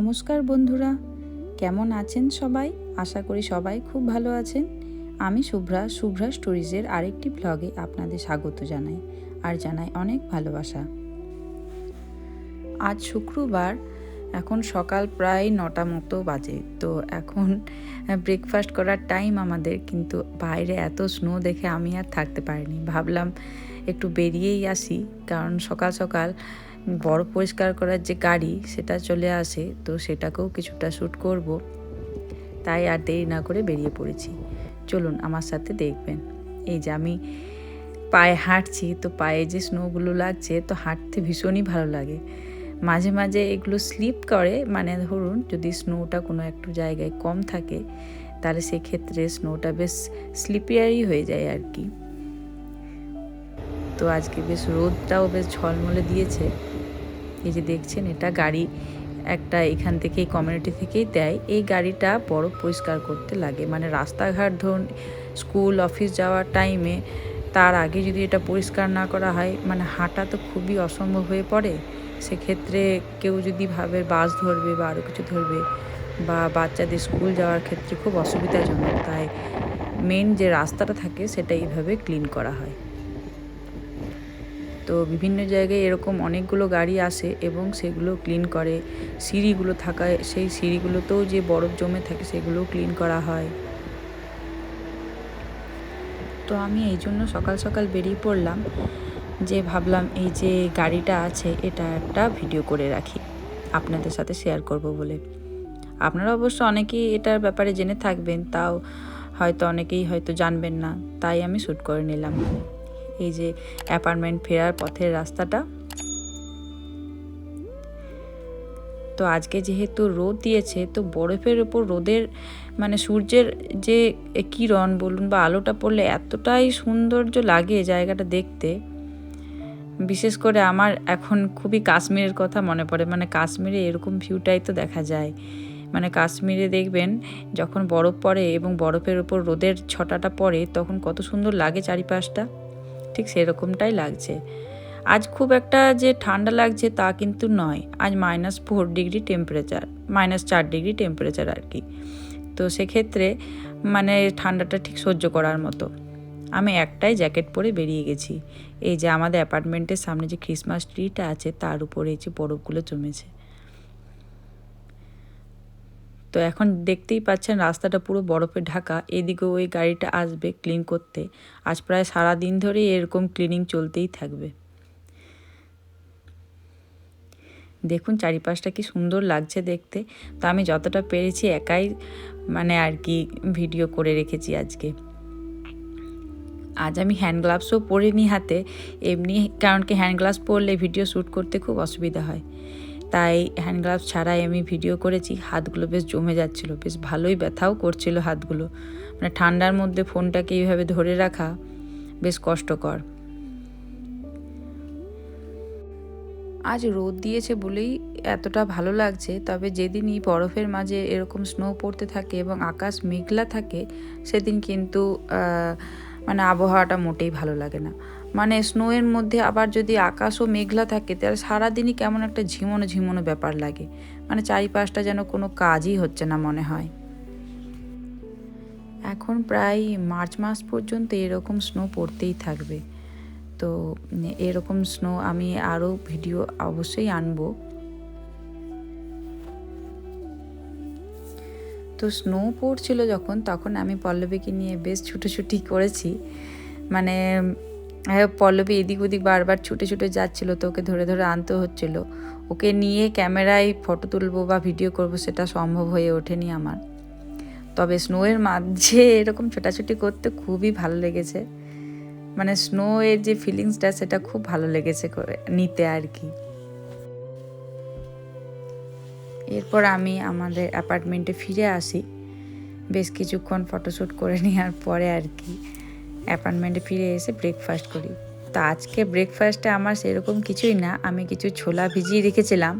নমস্কার বন্ধুরা। কেমন আছেন সবাই? আশা করি সবাই খুব ভালো আছেন। আমি শুভ্রা শুভ্রা স্টোরিজের আরেকটি ব্লগে আপনাদের স্বাগত জানাই আর জানাই অনেক ভালোবাসা। আজ শুক্রবার, এখন সকাল প্রায় নটা মতো বাজে। তো এখন ব্রেকফাস্ট করার টাইম আমাদের, কিন্তু বাইরে এত স্নো দেখে আমি আর থাকতে পারিনি। ভাবলাম একটু বেরিয়েই আসি, কারণ সকাল সকাল বড় পরিষ্কার করার যে গাড়ি সেটা চলে আসে, তো সেটাকেও কিছুটা শ্যুট করব। তাই আর দেরি না করে বেরিয়ে পড়েছি। চলুন আমার সাথে দেখবেন। এই যে আমি পায়ে হাঁটছি, তো পায়ে যে স্নোগুলো লাগছে, তো হাঁটতে ভীষণই ভালো লাগে। মাঝে মাঝে এগুলো স্লিপ করে মানে ধরুন যদি স্নোটা কোনো একটু জায়গায় কম থাকে, তাহলে সেক্ষেত্রে স্নোটা বেশ স্লিপিয়ারই হয়ে যায় আর কি। তো আজকে বেশ রোদটাও বেশ ঝলমলে দিয়েছে। এই যে দেখছেন, এটা গাড়ি একটা এখান থেকেই কমিউনিটি থেকেই দেয়। এই গাড়িটা বড় পরিষ্কার করতে লাগে। মানে রাস্তাঘাট ধরুন স্কুল অফিস যাওয়ার টাইমে তার আগে যদি এটা পরিষ্কার না করা হয় মানে হাঁটা তো খুবই অসম্ভব হয়ে পড়ে। সেক্ষেত্রে কেউ যদি ভাবে বাস ধরবে বা আরও কিছু ধরবে বা বাচ্চাদের স্কুল যাওয়ার ক্ষেত্রে খুব অসুবিধাজনক। তাই মেন যে রাস্তাটা থাকে, সেটা এইভাবে ক্লিন করা হয়। তো বিভিন্ন জায়গায় এরকম অনেকগুলো গাড়ি আসে এবং সেগুলো ক্লিন করে। সিঁড়িগুলো থাকায় সেই সিঁড়িগুলোতেও যে বরফ জমে থাকে সেগুলোও ক্লিন করা হয়। তো আমি এই জন্য সকাল সকাল বেরিয়ে পড়লাম, যে ভাবলাম এই যে গাড়িটা আছে এটা একটা ভিডিও করে রাখি, আপনাদের সাথে শেয়ার করব বলে। আপনারা অবশ্য অনেকেই এটার ব্যাপারে জেনে থাকবেন, তাও হয়তো অনেকেই হয়তো জানবেন না, তাই আমি শ্যুট করে নিলাম। এই যে অ্যাপার্টমেন্ট ফেরার পথের রাস্তাটা। তো আজকে যেহেতু রোদ দিয়েছে, তো বরফের ওপর রোদের মানে সূর্যের যে কিরণ বলুন বা আলোটা পড়লে এতটাই সৌন্দর্য লাগে জায়গাটা দেখতে। বিশেষ করে আমার এখন খুবই কাশ্মীরের কথা মনে পড়ে মানে কাশ্মীরে এরকম ভিউটাই তো দেখা যায়। মানে কাশ্মীরে দেখবেন যখন বরফ পড়ে এবং বরফের ওপর রোদের ছটাটা পড়ে, তখন কত সুন্দর লাগে চারিপাশটা। ঠিক সেরকমটাই লাগছে। আজ খুব একটা যে ঠান্ডা লাগছে তা কিন্তু নয়। আজ minus four degree temperature minus চার ডিগ্রি টেম্পারেচার আর কি। তো সেক্ষেত্রে মানে ঠান্ডাটা ঠিক সহ্য করার মতো। আমি একটাই জ্যাকেট পরে বেরিয়ে গেছি। এই যে আমাদের অ্যাপার্টমেন্টের সামনে যে ক্রিসমাস ট্রিটা আছে, তার উপরে এই যে বরফগুলো জমেছে। তো এখন দেখতেই পাচ্ছেন রাস্তাটা পুরো বরফে ঢাকা। এদিকে ওই গাড়িটা আসবে ক্লিন করতে। আজ প্রায় সারা দিন ধরেই এরকম ক্লিনিং চলতেই থাকবে। দেখুন চারিপাশটা কি সুন্দর লাগছে দেখতে। তো আমি যতটা পেরেছি একাই মানে আর কি ভিডিও করে রেখেছি আজকে। আজ আমি হ্যান্ড গ্লাভসও পরিনি হাতে। এমনি, কারণ কি হ্যান্ড গ্লাভস পরলে ভিডিও শ্যুট করতে খুব অসুবিধা হয়। তাই হ্যান্ড গ্লাভস ছাড়াই আমি ভিডিও করেছি, হাতগুলো বেশ জমে যাচ্ছিল, বেশ ভালোই ব্যথাও করছিল হাতগুলো। মানে ঠান্ডার মধ্যে ফোনটাকে এইভাবে ধরে রাখা বেশ কষ্টকর। আজ রোদ দিয়েছে বলেই এতটা ভালো লাগছে, তবে যেদিনই বরফের মাঝে এরকম স্নো পড়তে থাকে এবং আকাশ মেঘলা থাকে, সেদিন কিন্তু মানে আবহাওয়াটা মোটেই ভালো লাগে না। মানে স্নোয়ের মধ্যে আবার যদি আকাশও মেঘলা থাকে, তাহলে সারাদিনই কেমন একটা ঝিমনো ঝিমনো ব্যাপার লাগে। মানে চারিপাশটা যেন কোনো কাজই হচ্ছে না মনে হয়। এখন প্রায় মার্চ মাস পর্যন্ত এরকম স্নো পড়তেই থাকবে। তো এরকম স্নো আমি আরও ভিডিও অবশ্যই আনব। তো স্নো পড়ছিল যখন, তখন আমি পল্লবীকে নিয়ে বেশ ছুটোছুটি করেছি। মানে পল্লবী এদিক ওদিক বারবার ছুটে ছুটে যাচ্ছিল, তো ওকে ধরে ধরে আনতে হচ্ছিল। ওকে নিয়ে ক্যামেরায় ফটো তুলবো বা ভিডিও করব সেটা সম্ভব হয়ে ওঠেনি আমার। তবে স্নোয়ের মাঝে এরকম ছোটাছুটি করতে খুবই ভালো লেগেছে। মানে স্নো এর যে ফিলিংসটা সেটা খুব ভালো লেগেছে করে নিতে আর কি। এরপর আমি আমাদের অ্যাপার্টমেন্টে ফিরে আসি। বেশ কিছুক্ষণ ফটোশ্যুট করে নেওয়ার পরে আর কি অ্যাপার্টমেন্টে ফিরে এসে ব্রেকফাস্ট করি। তো আজকে ব্রেকফাস্টে আমার সেরকম কিছুই না, আমি কিছু ছোলা ভিজিয়ে রেখেছিলাম।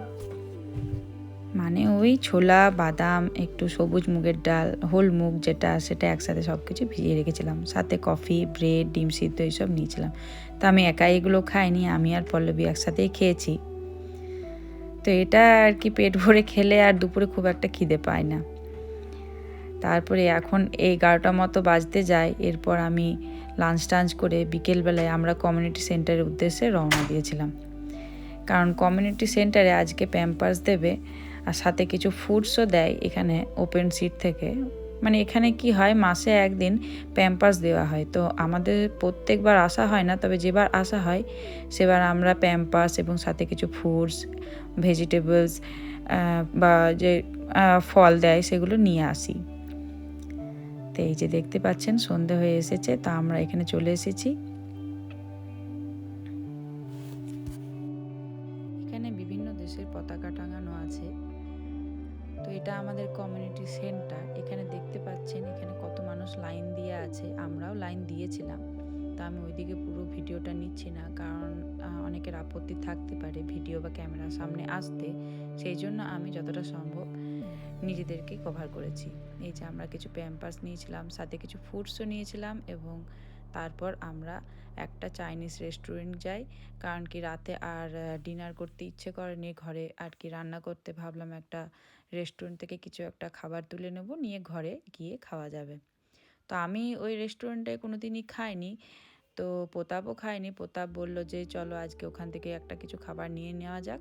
মানে ওই ছোলা, বাদাম, একটু সবুজ মুগের ডাল, হোল মুগ যেটা সেটা একসাথে সব কিছু ভিজিয়ে রেখেছিলাম। সাথে কফি ব্রেড ডিম সিদ্ধ এইসব নিয়েছিলাম। তো আমি একাই এগুলো খাইনি, আমি আর পল্লবী একসাথেই খেয়েছি। তো এটা আর কি পেট ভরে খেলে আর দুপুরে খুব একটা খিদে পায় না। তারপরে এখন এই এগারোটা মতো বাজতে যায়, এরপর আমি লাঞ্চ টাঞ্চ করে বিকেলবেলায় আমরা কমিউনিটি সেন্টারের উদ্দেশ্যে রওনা দিয়েছিলাম। কারণ কমিউনিটি সেন্টারে আজকে প্যাম্পার্স দেবে আর সাথে কিছু ফুডসও দেয় এখানে ওপেন সিট থেকে। মানে এখানে কি হয়, মাসে একদিন প্যাম্পার্স দেওয়া হয়। তো আমাদের প্রত্যেকবার আসা হয় না, তবে যেবার আসা হয়, সেবার আমরা প্যাম্পার্স এবং সাথে কিছু ফ্রুটস, ভেজিটেবলস বা যে ফল দেয়, সেগুলো নিয়ে আসি। তো এই যে দেখতে পাচ্ছেন, সন্ধে হয়ে এসেছে, তা আমরা এখানে চলে এসেছি। এখানে বিভিন্ন দেশের পতাকা টাঙানো আছে। তো এটা আমাদের কমিউনিটি সেন্টার এখানে দেখতে পাচ্ছেন এখানে কত মানুষ লাইন দিয়ে আছে। আমরাও লাইন দিয়েছিলাম। তা আমি ওইদিকে পুরো ভিডিওটা নিচ্ছি না, কারণ অনেকের আপত্তি থাকতে পারে ভিডিও বা ক্যামেরার সামনে আসতে। সেই জন্য আমি যতটা সম্ভব নিজেদেরকে কভার করেছি। এই যে আমরা কিছু প্যাম্পার্স নিয়েছিলাম, সাথে কিছু ফুডসও নিয়েছিলাম এবং তারপর আমরা একটা চাইনিজ রেস্টুরেন্ট যাই। কারণ কি রাতে আর ডিনার করতে ইচ্ছে করেনি ঘরে। আর কি রান্না করতে ভাবলাম একটা রেস্টুরেন্ট থেকে কিছু একটা খাবার তুলে নেব, নিয়ে ঘরে গিয়ে খাওয়া যাবে। তো আমি ওই রেস্টুরেন্টে কোনো দিনই খাইনি। তো প্রতাপও খায়নি প্রতাপ বলল যে, চলো আজকে ওখান থেকে একটা কিছু খাবার নিয়ে নেওয়া যাক।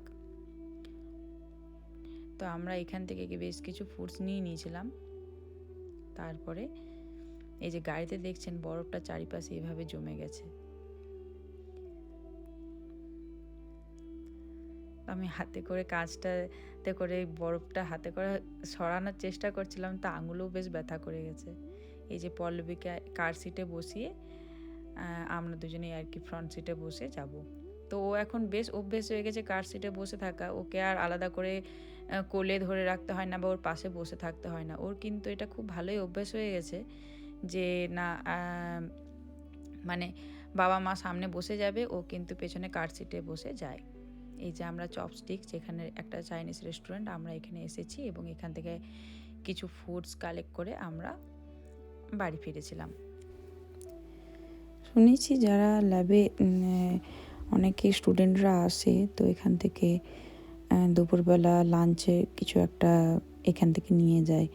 তো আমরা এখান থেকে বেশ কিছু ফুডস নিয়ে নিয়েছিলাম। তারপরে এই যে গাড়িতে দেখছেন, বরফটা চারিপাশে এভাবে জমে গেছে। আমি হাতে করে কাঁচটাতে করে বরফটা হাতে করে সরানোর চেষ্টা করছিলাম, তা আঙুলও বেশ ব্যথা করে গেছে। এই যে পল্লবীকে কার সিটে বসিয়ে আমরা দুজনেই আর কি ফ্রন্ট সিটে বসে যাব। তো ও এখন বেশ অভ্যেস হয়ে গেছে কার সিটে বসে থাকা। ওকে আর আলাদা করে কোলে ধরে রাখতে হয় না বা ওর পাশে বসে থাকতে হয় না। ওর কিন্তু এটা খুব ভালোই অভ্যেস হয়ে গেছে যে না মানে বাবা মা সামনে বসে যাবে, ও কিন্তু পেছনে কার সিটে বসে যায়। এই যে আমরা চপস্টিক যেখানে একটা চাইনিজ রেস্টুরেন্ট আমরা এখানে এসেছি এবং এখান থেকে কিছু ফুডস কালেক্ট করে আমরা বাড়ি ফিরেছিলাম। শুনেছি যারা ল্যাবে অনেকে স্টুডেন্টরা আসে, তো এখান থেকে দুপুরবেলা লাঞ্চে কিছু একটা এখান থেকে নিয়ে যায়।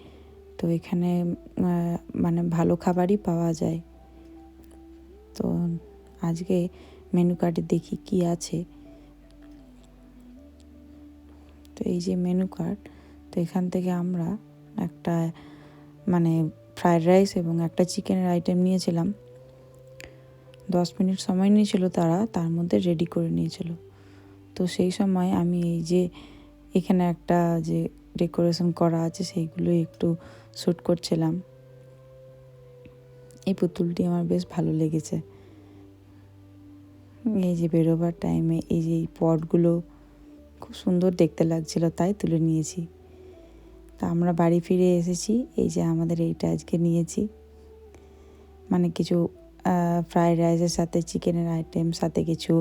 তো এখানে মানে ভালো খাবারই পাওয়া যায়। তো আজকে মেনু কার্ডে দেখি কি আছে। তো এই যে মেনু কার্ড তো এখান থেকে আমরা একটা মানে ফ্রায়েড রাইস এবং একটা চিকেনের আইটেম নিয়েছিলাম। দশ মিনিট সময় নিয়েছিল তারা, তার মধ্যে রেডি করে নিয়েছিল। তো সেই সময় আমি এই যে এখানে একটা যে ডেকোরেশন করা আছে, সেইগুলো একটু শ্যুট করছিলাম। এই পুতুলটি আমার বেশ ভালো লেগেছে। এই যে বেরোবার টাইমে এই যে এই পটগুলো খুব সুন্দর দেখতে লাগছিল, তাই তুলে নিয়েছি। তা আমরা বাড়ি ফিরে এসেছি, এই যে আমাদের এইটা আজকে নিয়েছি। মানে কিছু ফ্রাইড রাইসের সাথে চিকেনের আইটেম সাথে কিছু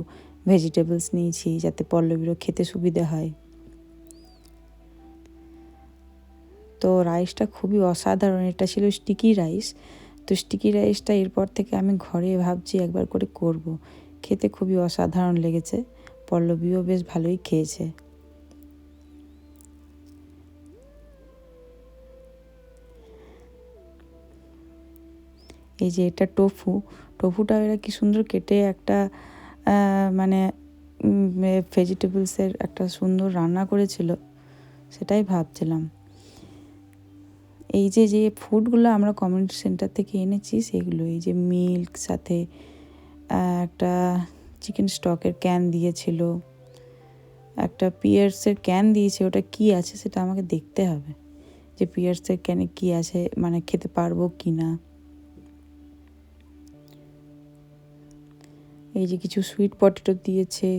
ভেজিটেবলস নিয়েছি, যাতে পল্লবীরও খেতে সুবিধা হয়। তো রাইসটা খুবই অসাধারণ, এটা ছিল স্টিকি রাইস তো স্টিকি রাইসটা এরপর থেকে আমি ঘরে ভাবছি একবার করে করব। খেতে খুবই অসাধারণ লেগেছে। পল্লবীও বেশ ভালোই খেয়েছে। এই যে এটা টোফু টোফুটা এরা কি সুন্দর কেটে একটা মানে ভেজিটেবলসের একটা সুন্দর রান্না করেছিল, সেটাই ভাবছিলাম। এই যে যে ফুডগুলো আমরা কমিউনিটি সেন্টার থেকে এনেছি, সেগুলো, এই যে মিল্ক, সাথে একটা চিকেন স্টকের ক্যান দিয়েছিল। একটা পিয়ার্সের ক্যান দিয়েছে, ওটা কি আছে সেটা আমাকে দেখতে হবে। যে পিয়ার্সের ক্যানে কি আছে মানে খেতে পারব কি না। এই যে কিছু সুইট পটেটো দিয়েছে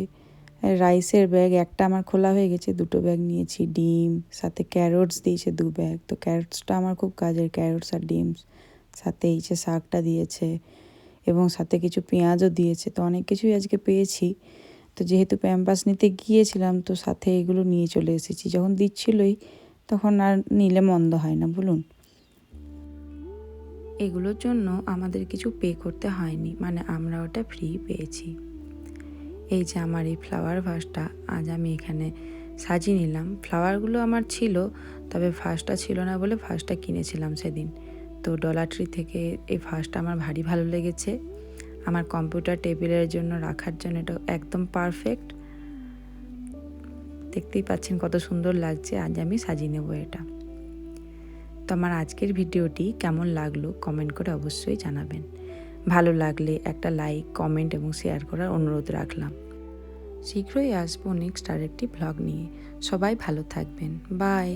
রাইসের ব্যাগ একটা আমার খোলা হয়ে গেছে, দুটো ব্যাগ নিয়েছি, ডিম, সাথে ক্যারোটস দিয়েছে দু ব্যাগ তো ক্যারোটসটা আমার খুব কাজের ক্যারোটস আর ডিম সাথে এই যে শাকটা দিয়েছে। এবং সাথে কিছু পেঁয়াজও দিয়েছে। তো অনেক কিছুই আজকে পেয়েছি। তো যেহেতু প্যাম্পাস নিতে গিয়েছিলাম, তো সাথে এগুলো নিয়ে চলে এসেছি। যখন দিচ্ছিলই, তখন আর নিলে মন্দ হয় না, বলুন। এগুলোর জন্য আমাদের কিছু পে করতে হয়নি মানে আমরা ওটা ফ্রি পেয়েছি। এই যে আমার এই ফ্লাওয়ার ভাসটা আজ আমি এখানে সাজিয়ে নিলাম। ফ্লাওয়ারগুলো আমার ছিল, তবে ফার্স্টটা ছিল না বলে ফার্স্টটা কিনেছিলাম সেদিন। তো ডলার ট্রি থেকে এই ফার্স্টটা আমার ভারী ভালো লেগেছে। আমার কম্পিউটার টেবিলের জন্য রাখার জন্য এটা একদম পারফেক্ট দেখতেই পাচ্ছেন কত সুন্দর লাগছে, আজ আমি সাজিয়ে নেব এটা। তো আমার আজকের ভিডিওটি কেমন লাগল কমেন্ট করে অবশ্যই জানাবেন। ভালো লাগলে একটা লাইক কমেন্ট এবং শেয়ার করার অনুরোধ রাখলাম। শীঘ্রই আসব নেক্সট আরেকটি ব্লগ নিয়ে। সবাই ভালো থাকবেন। বাই